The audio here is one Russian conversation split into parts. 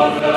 Oh,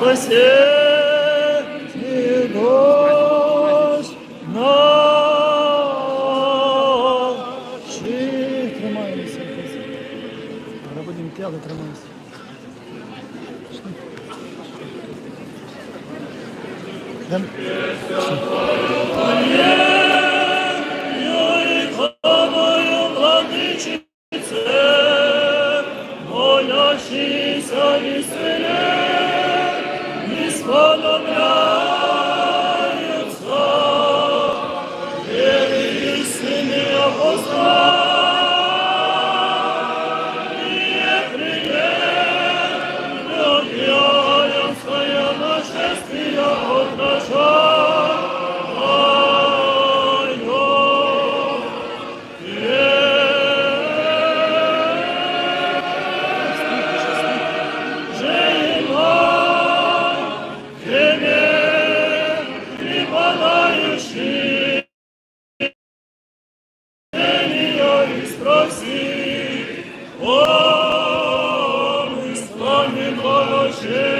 спасение наш. Тримаємося. Зараз будемо п'яли, тримаємося. Пішли. Пішли. Shit.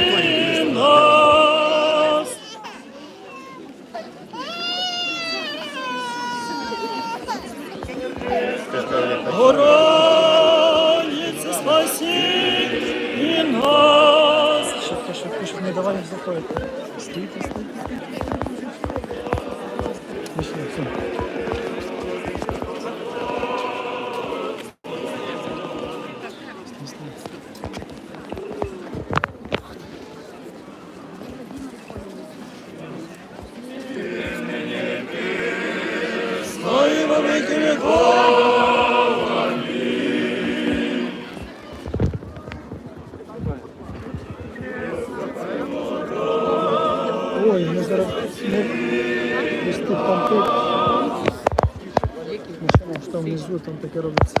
там внизу там таке робиться.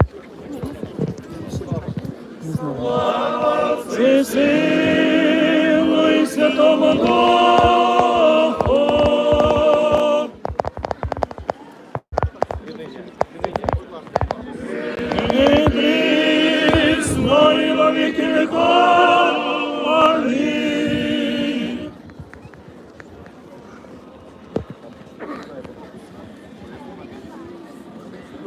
Не знаю. Слава Святому Духу!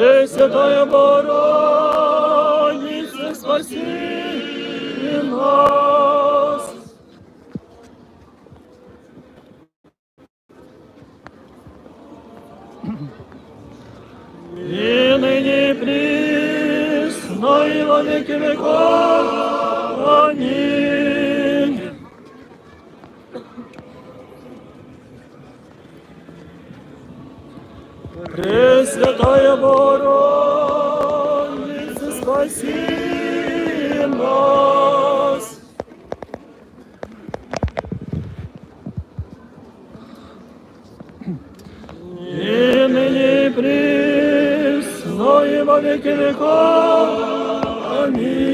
Пресвятая Богородица, спаси нас. И ныне присно и во веки веков. Аминь. Спаси нас. И ныне присно и во веки веков. Аминь.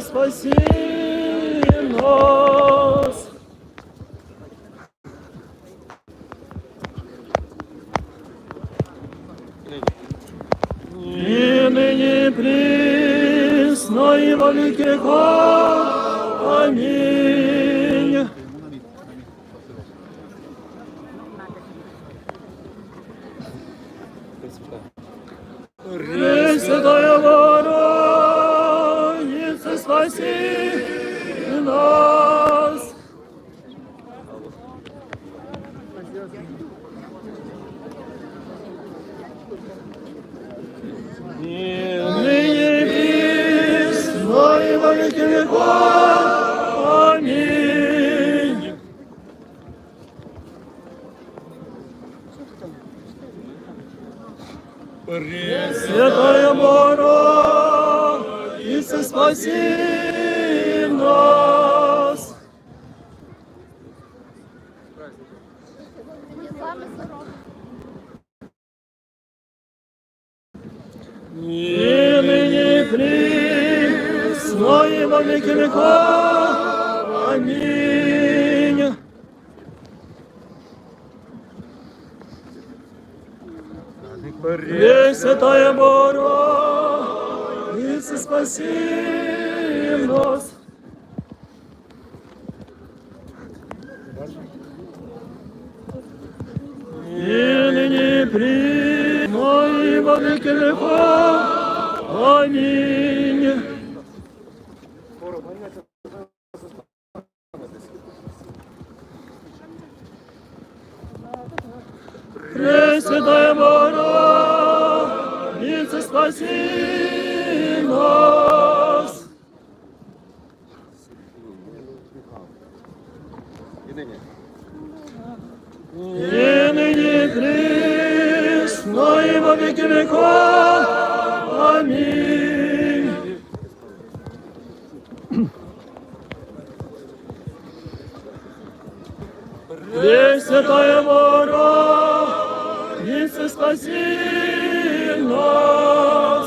Спаси нас. Веки веков. Аминь. Святая Богородица, спаси нас. И ныне во веки веков. Аминь. Пресвятая Богородица, спаси нас. И ныне присно и во веки веков. Аминь. И ныне присно и во веки веков. Аминь. Пресвятая Богородица, спаси нас.